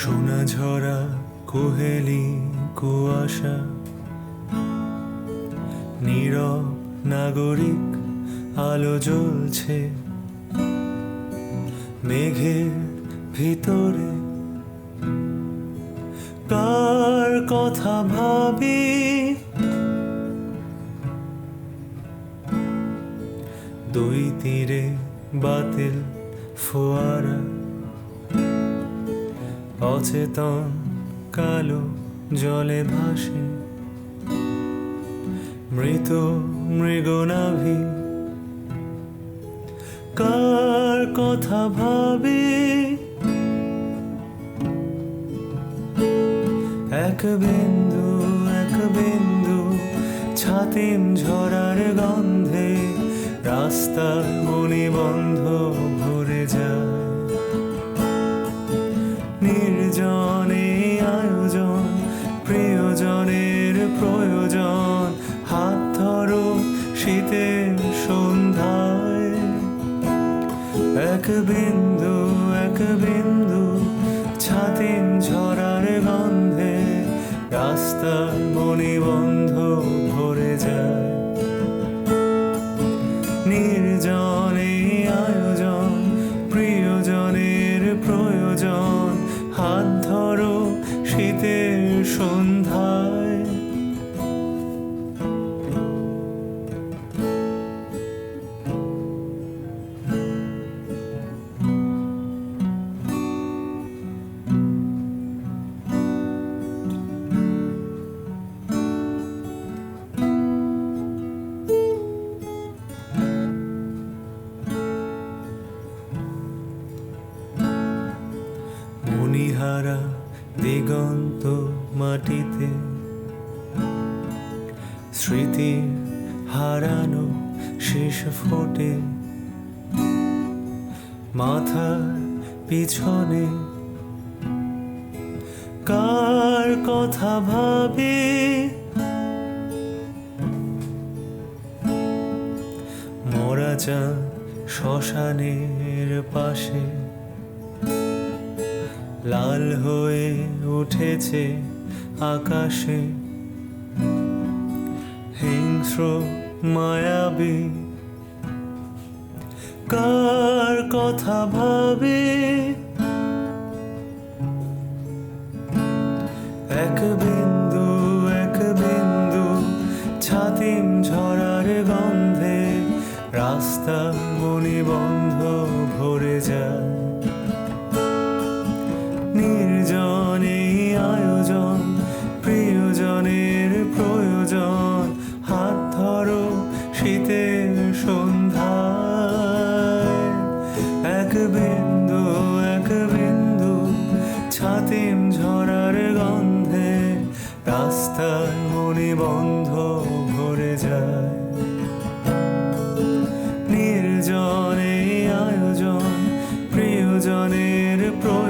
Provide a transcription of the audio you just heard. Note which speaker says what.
Speaker 1: সোনা ঝরা, কুহেলি, কুয়াশা। নীরব নাগরিক, আলো জ্বলছে। মেঘের ভিতরে। কার কথা ভাবি? দুই তীরে বাতিল, ফোয়ারা। অচেতন কালো জলে ভাসে। মৃত মৃগনাভি, কার কথা ভাবি? এক বিন্দু এক বিন্দু, ছাতিম ঝরার গন্ধে রাস্তার মনি বন্ধ নির্জনে আয়োজন, প্রিয়জনের প্রয়োজন। হাত ধরো শীতের সন্ধ্যায়। এক বিন্দু এক বিন্দু ছাতিম ঝরার গন্ধে রাস্তার মনি বন্ধ ভরে যায়। নির্জনে সন্ধ্যায়। মণিহারা দিগন্ত মাটিতে স্মৃতি হারানো শেষ ফোটে। মাথার পিছনে কার কথা ভাবি? মরা চাঁদ শ্মশানের পাশে লাল হয়ে উঠেছে আকাশে। হিংস্র মায়াবী। কার কথা ভাবে? এক বিন্দু এক বিন্দু, ছাতিম ঝরার গন্ধে রাস্তা মনি প্রিয়জনের প্রয়োজন, হাত ধরো শীতের সন্ধ্যায়। এক বিন্দু এক বিন্দু, ছাতিম ঝরার গন্ধে রাস্তার মনি বন্ধ ভরে যায়। নির্জনে আয়োজন, প্রিয়জনের প্রয়োজন।